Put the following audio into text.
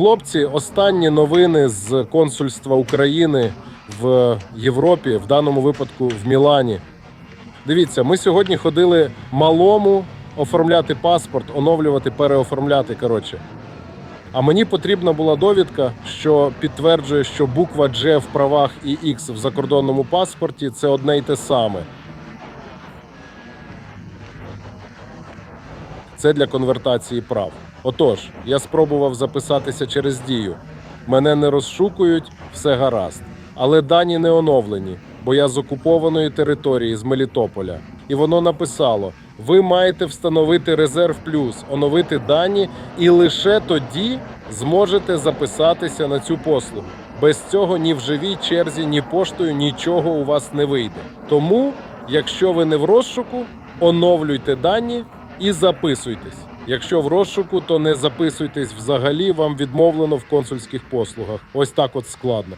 Хлопці, останні новини з консульства України в Європі, в даному випадку в Мілані. Дивіться, ми сьогодні ходили малому оформляти паспорт, оновлювати, переоформляти. Коротше. А мені потрібна була довідка, що підтверджує, що буква G в правах і X в закордонному паспорті це одне й те саме. Це для конвертації прав. Отож, я спробував записатися через дію. Мене не розшукують, все гаразд. Але дані не оновлені, бо я з окупованої території з Мелітополя. І воно написало: ви маєте встановити резерв плюс, оновити дані, і лише тоді зможете записатися на цю послугу. Без цього ні в живій черзі, ні поштою нічого у вас не вийде. Тому, якщо ви не в розшуку, оновлюйте дані і записуйтесь. Якщо в розшуку, то не записуйтесь взагалі, вам відмовлено в консульських послугах. Ось так от складно.